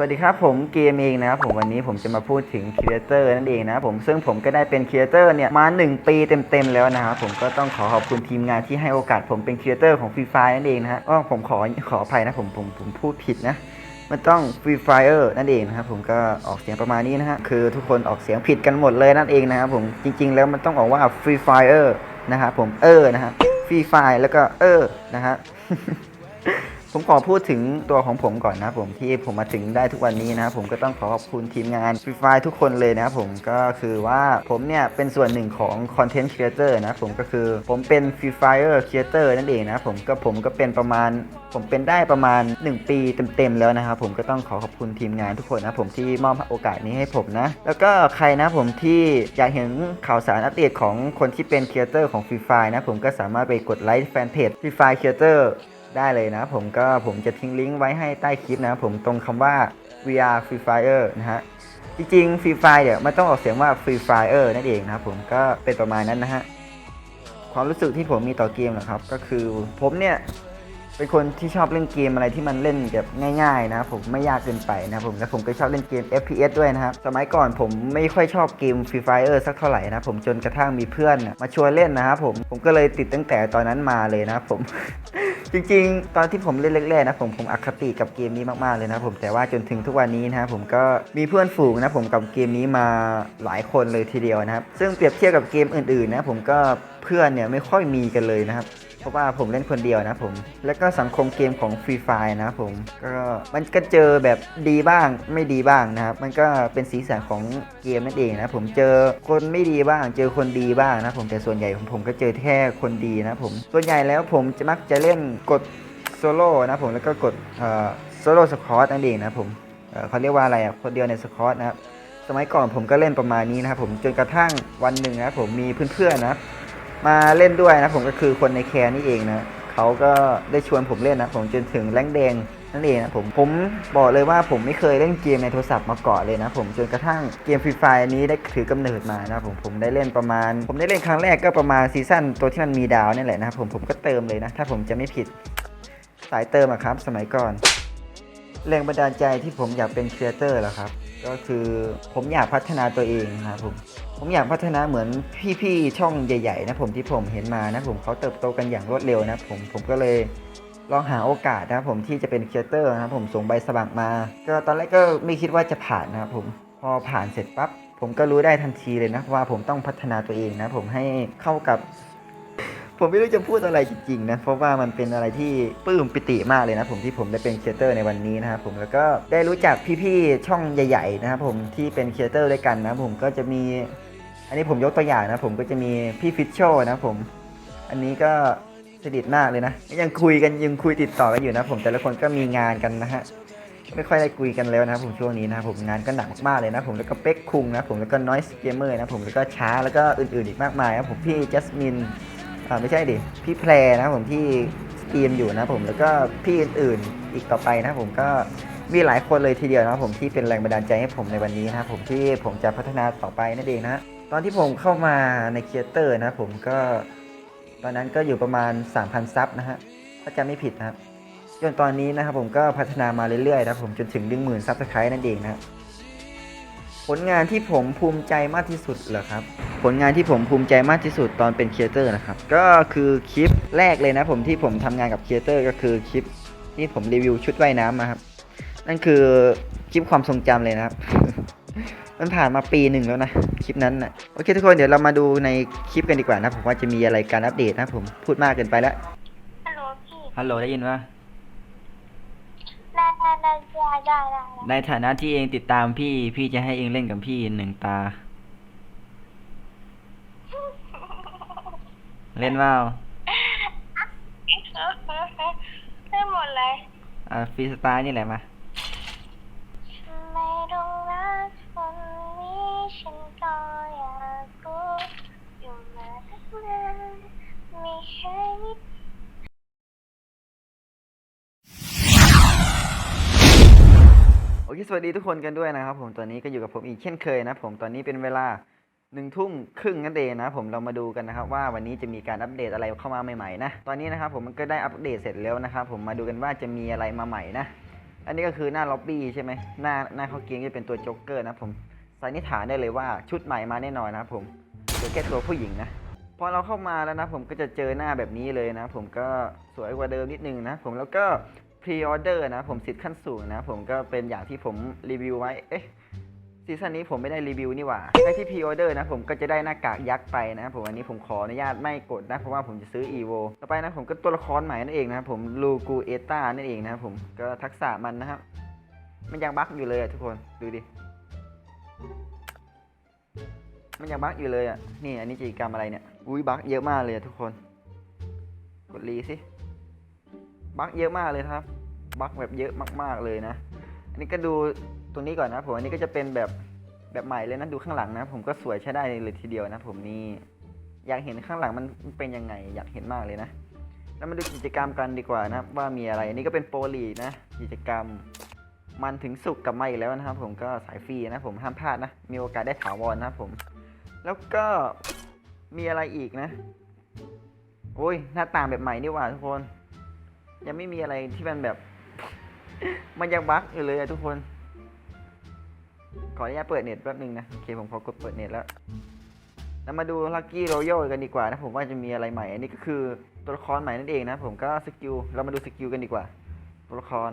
สวัสดีครับผมเกมเองนะครับผมวันนี้ผมจะมาพูดถึงครีเอเตอร์นั่นเองนะครับผมซึ่งผมก็ได้เป็นครีเอเตอร์เนี่ยมา 1 ปีเต็มๆแล้วนะครับผมก็ต้องขอขอบคุณทีมงานที่ให้โอกาสผมเป็นครีเอเตอร์ของฟรีไฟนั่นเองนะฮะก็ผมขอขออภัยนะผมผมผมพูดผิดนะมันต้อง Free Fire นั่นเองนะครับผมก็ออกเสียงประมาณนี้นะฮะคือทุกคนออกเสียงผิดกันหมดเลยนั่นเองนะครับผมจริง ๆ แล้วมันต้องออกว่า Free Fire นะครับผมเออนะฮะ Free Fire แล้วก็เออนะฮะ ผมขอพูดถึงตัวของผมก่อนนะครับผมที่ผมมาถึงได้ทุกวันนี้นะครับผมก็ต้องขอขอบคุณทีมงาน Free Fire ทุกคนเลยนะครับผมก็คือว่าผมเนี่ยเป็นส่วนหนึ่งของ Content Creator นะครับผมก็คือผมเป็น Free Fire Creator นั่นเองนะครับผมก็ผมก็เป็นประมาณ ผมเป็นได้ประมาณ 1 ปีเต็มๆแล้วนะครับผมก็ต้องขอขอบคุณทีมงานทุกคนนะผมที่มอบโอกาสนี้ให้ผมนะ แล้วก็ใครนะผมที่อยากเห็นข่าวสารอัปเดตของคนที่เป็นครีเอเตอร์ของ Free Fire นะผมก็สามารถไปกดไลค์แฟนเพจ Free Fire Creator ได้เลยนะ ผมก็ผมจะทิ้งลิงก์ไว้ให้ใต้คลิปนะ ผมตรงคำว่า VR Free Fire นะฮะ จริงๆ Free Fire เนี่ยมันต้องออกเสียงว่า Free Fire นั่นเองนะครับผมก็เป็นประมาณนั้นนะฮะ ความรู้สึกที่ผมมีต่อเกมนะครับ ก็คือผมเนี่ย เป็นคนที่ชอบเล่นเกมอะไรที่มันเล่นแบบง่ายๆนะผมไม่ยากเกินไปนะผมและผมก็ชอบเล่นเกม FPS ด้วยนะครับสมัยก่อนผมไม่ค่อยชอบเกม Free Fire สักเท่าไหร่นะผมจนกระทั่งมีเพื่อนมาชวนเล่นนะครับผมผมก็เลยติดตั้งแต่ตอนนั้นมาเลยนะผม จริงๆ ตอนที่ผมเล่นแรกๆนะผมผมอคติกับเกมนี้มากๆเลยนะผมแต่ว่าจนถึงทุกวันนี้นะผมก็มีเพื่อนฝูงนะผมกับเกมนี้มาหลายคนเลยทีเดียวนะครับซึ่งเปรียบเทียบกับเกมอื่นๆนะผมก็เพื่อนเนี่ยไม่ค่อยมีกันเลยนะครับ เพราะว่าผมเล่นคนเดียวนะผม แล้วก็สังคมเกมของ Free Fire นะผม ก็มันก็เจอแบบดีบ้างไม่ดีบ้างนะครับ มันก็เป็นสีสันของเกมนั่นเองนะผมเจอคนไม่ดีบ้าง เจอคนดีบ้างนะผมแต่ส่วนใหญ่ของผมก็เจอแค่คนดีนะผม ส่วนใหญ่แล้วผมจะมักจะเล่นกดโซโล่นะผมแล้วก็กดโซโล่สคอตนั่นเองนะผมเเขาเรียกว่าอะไรอะคนเดียวในสคอตนะครับสมัยก่อนผมก็เล่นประมาณนี้นะครับผมจนกระทั่งวันหนึ่งนะผมมีเพื่อนๆนะ มาเล่นด้วยนะผมก็คือคนในแคร์นี่เองนะเขาก็ได้ชวนผมเล่นนะผมจนถึงแรงแดงนั่นเองนะผมผมบอกเลยว่าผมไม่เคยเล่นเกมในโทรศัพท์มาก่อนเลยนะผมจนกระทั่งเกมฟรีไฟนี้ได้ถือกำเนิดมานะผมผมได้เล่นประมาณ ผมได้เล่นครั้งแรกก็ประมาณซีซั่นตัวที่มันมีดาวนี่แหละนะผมผมก็เติมเลยนะ ถ้าผมจะไม่ผิดสายเติมอะครับ สมัยก่อนแรงบันดาลใจที่ผมอยากเป็นครีเอเตอร์แหละครับ ก็คือผมอยากพัฒนาตัวเองนะครับผมผมอยากพัฒนาเหมือนพี่ๆช่องใหญ่ ๆ นะผมที่ผมเห็นมานะผมเขาเติบโตกันอย่างรวดเร็วนะผมผมก็เลยลองหาโอกาสนะครับผมที่จะเป็นครีเอเตอร์นะครับผมส่งใบสมัครมา ก็ตอนแรกก็ไม่คิดว่าจะผ่านนะครับผมพอผ่านเสร็จปั๊บผมก็รู้ได้ทันทีเลยนะว่าผมต้องพัฒนาตัวเองนะผมให้เข้ากับ ผมไม่รู้จะพูดอะไรจริงๆนะ เพราะว่ามันเป็นอะไรที่ปลื้มปิติมากเลยนะผมที่ผมได้เป็นครีเอเตอร์ในวันนี้นะครับผมแล้วก็ได้รู้จักพี่ๆช่องใหญ่ๆนะครับผมที่เป็นครีเอเตอร์ด้วยกันนะผมก็จะมี อันนี้ผมยกตัวอย่างนะผมก็จะมีพี่ฟิชโชนะผม อันนี้ก็สนิทมากเลยนะ ยังคุยกันยังคุยติดต่อกันอยู่นะผมแต่ละคนก็มีงานกันนะฮะไม่ค่อยได้คุยกันแล้วนะผมช่วงนี้นะผมงานก็หนักมากเลยนะผมแล้วก็เป็กคุงนะผมแล้วก็น้อยสเกมเมอร์นะผมแล้วก็ช้าแล้วก็อื่นๆอีกมากมายนะผมพี่จัสมิน อ่าไม่ใช่ดิ พี่แพรนะผมที่สตรีมอยู่นะผมแล้วก็พี่อื่นๆอีกต่อไปนะผมก็มีหลายคนเลยทีเดียวนะผมที่เป็นแรงบันดาลใจให้ผมในวันนี้นะผมที่ผมจะพัฒนาต่อไปนั่นเองนะตอนที่ผมเข้ามาในครีเอเตอร์นะผมก็ ตอนนั้นก็อยู่ประมาณ 3,000 ซับนะฮะถ้าจำไม่ผิดนะครับจนตอนนี้นะครับผมก็พัฒนามาเรื่อยๆนะผมจนถึง1 0,000ซับสไครต์นั่นเองนะครับ ผลงานที่ผมภูมิใจมากที่สุดเหรอครับ ผลงานที่ผมภูมิใจมากที่สุดตอนเป็นครีเอเตอร์นะครับ ก็คือคลิปแรกเลยนะผมที่ผมทำงานกับครีเอเตอร์ก็คือคลิปที่ผมรีวิวชุดว่ายน้ำมาครับ นั่นคือคลิปความทรงจำเลยนะครับ มันผ่านมาปีหนึ่งแล้วนะคลิปนั้นนะโอเคทุกคนเดี๋ยวเรามาดูในคลิปกันดีกว่านะผมว่าจะมีอะไรการอัปเดตนะผมพูดมากเกินไปแล้วฮัลโหลพี่ฮัลโหลได้ยินว่า ได้ได้ได้ได้ได้ได้ในฐานะที่เองติดตามพี่ พี่จะให้เองเล่นกับพี่หนึ่งตา เล่นว่าได้หมดเลย อ่าฟรีสไตล์นี่แหละมา สวัสดีทุกคนกันด้วยนะครับผมตอนนี้ก็อยู่กับผมอีกเช่นเคยนะผมตอนนี้เป็นเวลาหนึ่งทุ่มครึ่งนั่นเองนะผมเรามาดูกันนะครับว่าวันนี้จะมีการอัปเดตอะไรเข้ามาใหม่ๆนะตอนนี้นะครับผมมันก็ได้อัปเดตเสร็จแล้วนะครับผมมาดูกันว่าจะมีอะไรมาใหม่นะอันนี้ก็คือหน้าล็อบบี้ใช่ไหมหน้าหน้าเขาเกมจะเป็นตัวโจ๊กเกอร์นะผมสันนิษฐานได้เลยว่าชุดใหม่มาแน่นอนนะครับผมเดี๋ยวแค่ตัวผู้หญิงนะพอเราเข้ามาแล้วนะผมก็จะเจอหน้าแบบนี้เลยนะ ผมก็สวยกว่าเดิมนิดนึงนะผมแล้วก็ รีออเดอร์นะผมสิทธิ์ขั้นสูงนะ ผมก็เป็นอย่างที่ผมรีวิวไว้ เอ๊ะซีซั่นนี้ผมไม่ได้รีวิวนี่หว่าใครที่พรีออเดอร์นะผมก็จะได้หน้ากากยักษ์ไปนะผมอันนี้ผมขออนุญาตไม่กดนะเพราะว่าผมจะซื้อ EVO ต่อไปนะผมก็ตัวละครใหม่นั่นเองนะครับผมลูกูเอต้านั่นเองนะครับผมก็ทักษะมันนะครับมันยังบั๊กอยู่เลยอะทุกคนดูดิมันยังบั๊กอยู่เลยอะนี่อันนี้กิจกรรมอะไรเนี่ยอุ้ยบั๊กเยอะมากเลยอะทุกคน กดรีสิบั๊กเยอะมากเลยครับ บั๊กแบบเยอะมาก ๆเลยนะ อันนี้ก็ดูตรงนี้ก่อนนะผมอันนี้ก็จะเป็นแบบแบบใหม่เลยนะดูข้างหลังนะ ผมก็สวยใช้ได้เลยทีเดียวนะผมนี่อยากเห็นข้างหลังมันเป็นยังไง อยากเห็นมากเลยนะแล้วมาดูกิจกรรมกันดีกว่านะว่ามีอะไรอันนี้ก็เป็นโปรลีนะ กิจกรรมมันถึงสุกกลับมาอีกแล้วนะครับ ผมก็สายฟรีนะผมห้ามพลาดนะมีโอกาสได้ถาวรนะผม แล้วก็มีอะไรอีกนะโอ้ยหน้าต่างแบบใหม่นี่หว่าทุกคน ยังไม่มีอะไรที่มันแบบ มันยังบั๊กอยู่เลยอะทุกคน ขออนุญาตเปิดเน็ตแป๊บนึงนะ โอเคผมขอกดเปิดเน็ตแล้วแล้วมาดูลั c กี้รอยัลกันดีกว่านะผมว่าจะมีอะไรใหม่ อันนี้ก็คือตัวละครใหม่นั่นเองนะผมก็สกิลเรามาดูสกิลกันดีกว่า ตัวละคร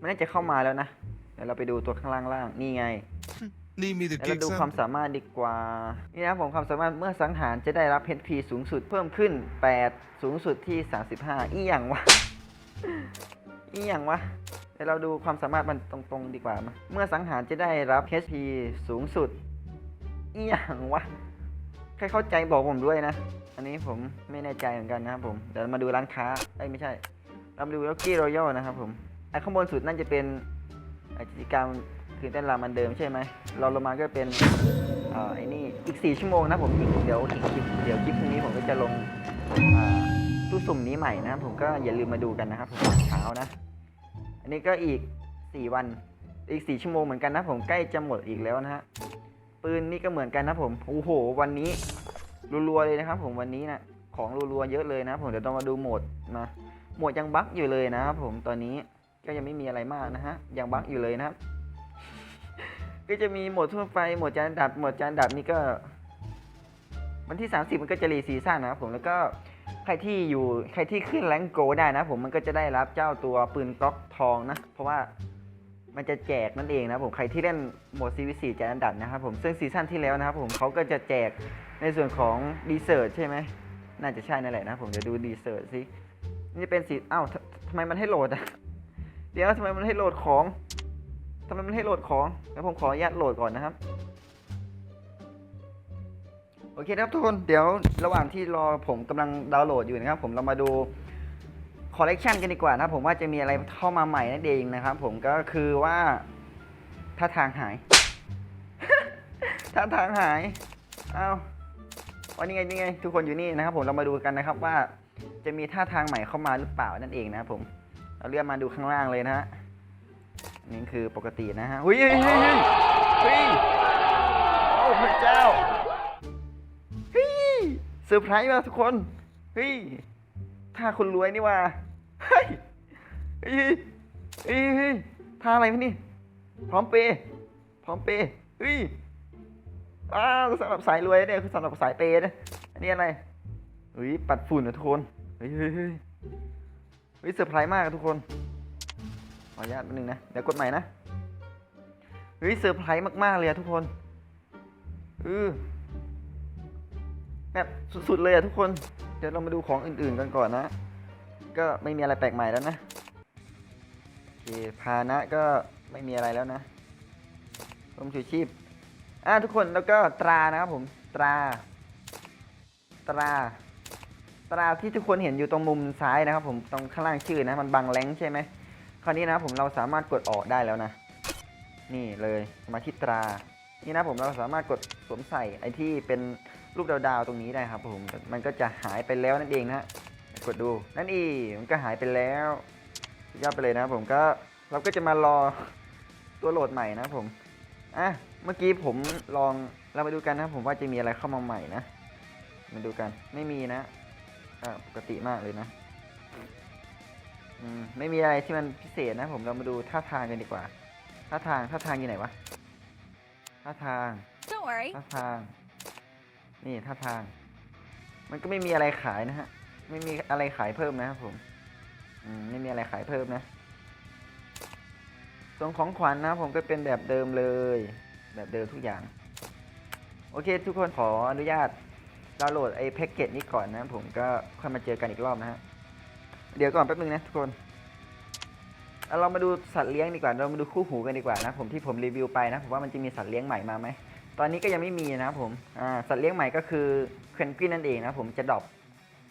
มันน่าจะเข้ามาแล้วนะเดี๋ยวเราไปดูตัวข้างล่างล่างนี่ไง Need me to แล้วเราดูความสามารถดีกว่า นี่นะผมความสามารถเมื่อสังหารจะได้รับ HP สูงสุดเพิ่มขึ้น 8 สูงสุดที่ 35 อีหยังวะ อีหยังวะเดี๋ยวเราดูความสามารถมันตรงๆดีกว่ามาเมื่อสังหารจะได้รับ HP สูงสุดอีหยังวะใครเข้าใจบอกผมด้วยนะ อันนี้ผมไม่แน่ใจเหมือนกันนะครับผมเดี๋ยวมาดูร้านค้าเอ้ยไม่ใช่ เรามาดู Lucky Royal นะครับผมไอ้ข้างบนสุดนั่นจะเป็นไอ้กิจกรรมคืนเต้นรำมันเดิมใช่ไหมเราลงมาก็เป็นอ่อไอ้นี่อีก 4 ชั่วโมงนะผมอีกเดี๋ยวอีกคลิปเดี๋ยวคลิปพรุ่งนี้ผมก็จะลงอ่า สุ่มนี้ใหม่นะผมก็อย่าลืมมาดูกันนะครับผมตอนเช้านะ อันนี้ก็อีก 4 วันอีก 4 ชั่วโมงเหมือนกันนะผมใกล้จะหมดอีกแล้วนะฮะปืนนี่ก็เหมือนกันนะผมโอ้โห วันนี้รัวๆเลยนะครับ ผมวันนี้นะของรัวๆเยอะเลยนะ ผมเดี๋ยวต้องมาดูโหมดมาโหมดยังบั๊กอยู่เลยนะครับผมตอนนี้ก็ยังไม่มีอะไรมากนะฮะยังบั๊กอยู่เลยนะครับก็จะมีโหมดทั่วไปโหมดจานดับโหมดจานดับนี่ก็ วันที่ 30 มันก็จะรีซีซั่นนะครับผมแล้วก็ ใครที่อยู่ใครที่ขึ้นแรงโกได้นะ ผมมันก็จะได้รับเจ้าตัวปืนกล็อกทองนะ เพราะว่ามันจะแจกนั่นเองนะผมใครที่เล่นโหมด CVC จานดับนะครับผมซึ่งซีซั่นที่แล้วนะครับผมเขาก็จะแจกในส่วนของดีเซอร์ใช่ไหมน่าจะใช่นั่นแหละนะผมเดี๋ยวดูดีเซอร์สินี่เป็นสีอ้าวทำไมมันให้โหลดอะเดี๋ยวทำไมมันให้โหลดของทำไมมันให้โหลดของแล้วผมขออนุญาตโหลดก่อนนะครับ อเคนะครับทุกคนเดี๋ยวระหว่างที่รอผมกำลังดาวน์โหลดอยู่นะครับ ผมเรามาดูคอลเลกชันกันดีกว่านะครับผมว่าจะมีอะไรเข้ามาใหม่นั่นเองนะครับผมก็คือว่าท่าทางหาย ท่าทางหายอ้าววันนี้ไงนี่ไง ทุกคนอยู่นี่นะครับ ผมเรามาดูกันนะครับว่าจะมีท่าทางใหม่เข้ามาหรือเปล่านั่นเองนะครับผมเราเลื่อนมาดูข้างล่างเลยนะฮะนี่คือปกตินะฮะเฮ้ยเฮ้ยเฮ้ยเฮ้ยเฮ้ยโอ้พระเจ้า ซอร์ไพรส์ว่ะทุกคน เฮ้ยท่าคนรวยนี่ว่า เฮ้ย เฮ้ยเฮ้ยเฮ้ยท่าอะไรวะนี่ พร้อมเปย์พร้อมเปย์เฮ้ยอ้าวสำหรับสายรวยเนี่ยคือสำหรับสายเปย์นะอันนี้อะไรเฮ้ยปัดฝุ่นนะทุกคน เฮ้ยเฮ้ยเฮ้ยเฮ้ยเซอร์ไพรส์มากทุกคน ขออนุญาตแป๊บนึงนะ เดี๋ยวกดใหม่นะ เฮ้ยเซอร์ไพรส์มากๆเลยอะทุกคนเออ แบบสุดๆเลยอะทุกคน เดี๋ยวเรามาดูของอื่นๆกันก่อนนะ ก็ไม่มีอะไรแปลกใหม่แล้วนะโอเคพานะก็ไม่มีอะไรแล้วนะร่มชูชีพอ่าทุกคนแล้วก็ตรานะครับผมตรา ตรา ตราที่ทุกคนเห็นอยู่ตรงมุมซ้ายนะครับ ผมตรงข้างล่างชื่อนะ มันบังแรงใช่ไหมคราวนี้นะผมเราสามารถกดออกได้แล้วนะ นี่เลยมาที่ตรา นี่นะผมเราสามารถกดสวมใส่ไอที่เป็นรูปดาวๆตรงนี้ได้ครับผมมันก็จะหายไปแล้วนั่นเองนะกดดูนั่นองมันก็หายไปแล้วยอดไปเลยนะครับผมก็เราก็จะมารอตัวโหลดใหม่นะผมอะเมื่อกี้ผมลองเรามาดูกันนะผมว่าจะมีอะไรเข้ามาใหม่นะมาดูกันไม่มีนะอ่าปกติมากเลยนะอืมไม่มีอะไรที่มันพิเศษนะผมเรามาดูท่าทางกันดีกว่าท่าทางท่าทางอยู่ไหนวะ ท่าทาง Don't worry. ท่าทาง นี่ท่าทาง มันก็ไม่มีอะไรขายนะฮะ ไม่มีอะไรขายเพิ่มนะครับผมอืมไม่มีอะไรขายเพิ่มนะ ส่วนของขวัญนะผมก็เป็นแบบเดิมเลย แบบเดิมทุกอย่าง โอเค ทุกคนขออนุญาตดาวน์โหลดไอ้แพ็กเกจนี้ก่อนนะผมก็ค่อยมาเจอกันอีกรอบนะฮะ เดี๋ยวก่อนแป๊บนึงนะทุกคนเอา เรามาดูสัตว์เลี้ยงดีกว่า เรามาดูคู่หูกันดีกว่านะผมที่ผมรีวิวไปนะผมว่ามันจะมีสัตว์เลี้ยงใหม่มาไหมตอนนี้ก็ยังไม่มีนะครับผมอ่าสัตว์เลี้ยงใหม่ก็คือเพนกวินนั่นเองนะผมจะดรอป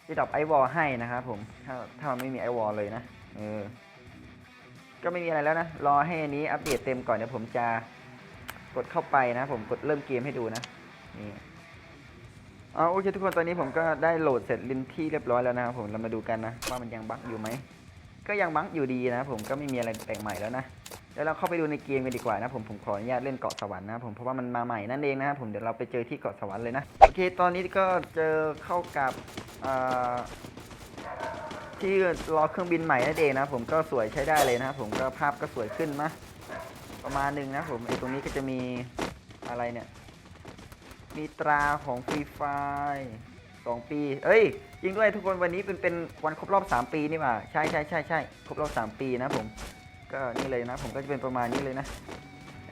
จะดรอปไอวอลให้นะครับผมถ้าถ้ามันไม่มีไอวอลเลยนะเออก็ไม่มีอะไรแล้วนะรอให้อันนี้อัปเดตเต็มก่อนเดี๋ยวผมจะกดเข้าไปนะผมกดเริ่มเกมให้ดูนะนี่อ๋อโอเคทุกคนตอนนี้ผมก็ได้โหลดเสร็จลินที่เรียบร้อยแล้วนะครับผมเรามาดูกันนะว่ามันยังบั๊กอยู่ไหม ก็ยังบั้งอยู่ดีนะผมก็ไม่มีอะไรแปลกใหม่แล้วนะเดี๋ยวเราเข้าไปดูในเกมกันดีกว่านะผมผมขออนุญาตเล่นเกาะสวรรค์นะผมเพราะว่ามันมาใหม่นั่นเองนะผมเดี๋ยวเราไปเจอที่เกาะสวรรค์เลยนะโอเคตอนนี้ก็เจอเข้ากับที่รอเครื่องบินใหม่นั่นเองนะผมก็สวยใช้ได้เลยนะผมก็ภาพก็สวยขึ้นนะประมาณหนึ่งนะผมไอตรงนี้ก็จะมีอะไรเนี่ยมีตราของฟรีไฟ 2 ปี เอ้ยยิงด้วยทุกคนวันนี้เป็นเป็นวันครบรอบ 3 ปีนี่หว่าใช่ใช่ใช่ใช่ครบรอบ 3 ปีนะผม ก็นี่เลยนะ ผมก็จะเป็นประมาณนี้เลยนะ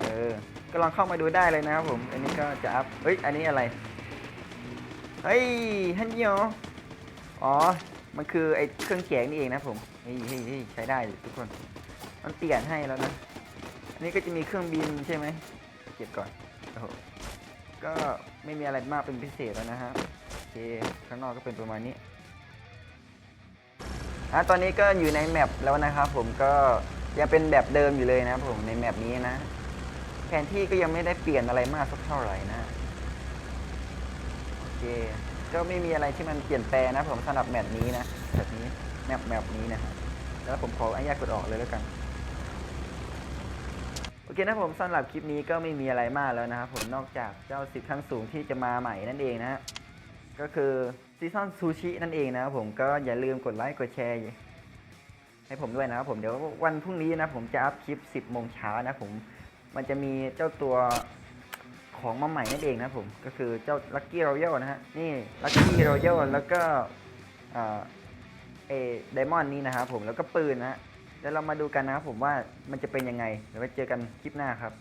เออ ก็ลองเข้ามาดูได้เลยนะครับผม อันนี้ก็จะอัพ เฮ้ย อันนี้อะไร เฮ้ยฮันยออ๋อ มันคือไอเครื่องเสียงนี่เองนะผม เฮ้ยเฮ้ยใช้ได้ทุกคน มันเปลี่ยนให้แล้วนะ อันนี้ก็จะมีเครื่องบินใช่ไหม เก็บก่อน โอ้โห ก็ไม่มีอะไรมากเป็นพิเศษแล้วนะครับ เคข้างนอกก็เป็นประมาณนี้อะตอนนี้ก็อยู่ในแมปแล้วนะครับผมก็ยังเป็นแบบเดิมอยู่เลยนะครับผมในแมปนี้นะ แผนที่ก็ยังไม่ได้เปลี่ยนอะไรมากสักเท่าไหร่นะโอเคก็ไม่มีอะไรที่มันเปลี่ยนแปลงนะผมสำหรับแมปนี้นะแบบนี้แมปแมปนี้นะฮะแล้วผมขออนุญาตกดออกเลยแล้วกันโอเคนะผมสำหรับคลิปนี้ก็ไม่มีอะไรมากแล้วนะครับผมนอกจากเจ้าสิบขั้นสูงที่จะมาใหม่นั่นเองนะฮะ ก็คือซีซอนซูชินั่นเองนะครับผมก็อย่าลืมกดไลค์กดแชร์ให้ผมด้วยนะครับผมเดี๋ยววันพรุ่งนี้นะผมจะอัพคลิป 10โมงเช้านะผมมันจะมีเจ้าตัวของมาใหม่นั่นเองนะผมก็คือเจ้า Lucky Royal นะฮะนี่ Lucky Royal แล้วก็เอไดมอนด์นี่นะครับผมแล้วก็ปืนนะฮะเดี๋ยวเรามาดูกันนะครับผมว่ามันจะเป็นยังไงเดี๋ยวไว้เจอกันคลิปหน้าครับ